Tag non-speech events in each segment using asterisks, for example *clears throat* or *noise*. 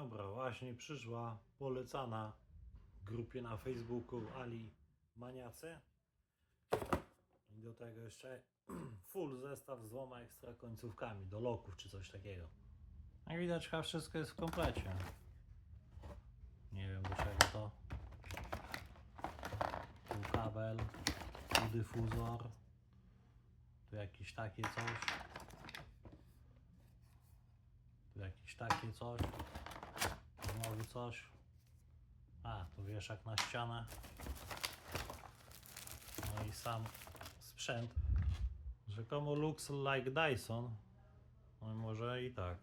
Dobra, właśnie przyszła polecana w grupie na Facebooku Ali Maniacy. I do tego jeszcze *clears throat* full zestaw z dwoma ekstra końcówkami do loków czy coś takiego. Jak widać chyba wszystko jest w komplecie. Nie wiem do czego to. Tu kabel, tu dyfuzor, tu jakieś takie coś. Tu jakieś takie coś. Coś. A, tu wieszak na ścianę. No i sam sprzęt. Rzekomo looks like Dyson. No i może i tak.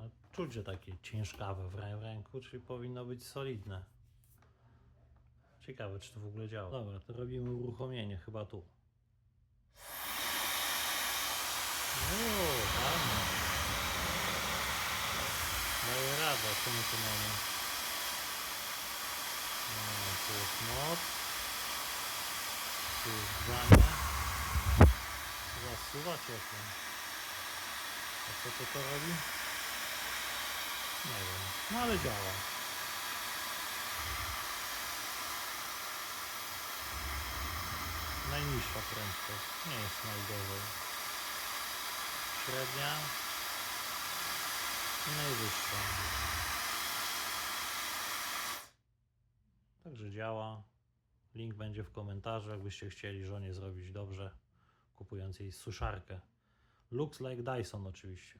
Ale czuć, że takie ciężkawe w ręku, czyli powinno być solidne. Ciekawe, czy to w ogóle działa. Dobra, to robimy uruchomienie chyba tu. Co my tu mamy? No, tu jest moc. Tu jest grzanie. Zasuwa ciepło. A co to to robi? Nie wiem. No ale działa. Najniższa prędkość. Nie jest najgorzej. Średnia najwyższa. Także działa. Link będzie w komentarzu, jakbyście chcieli żonie zrobić dobrze, kupując jej suszarkę. Looks like Dyson oczywiście.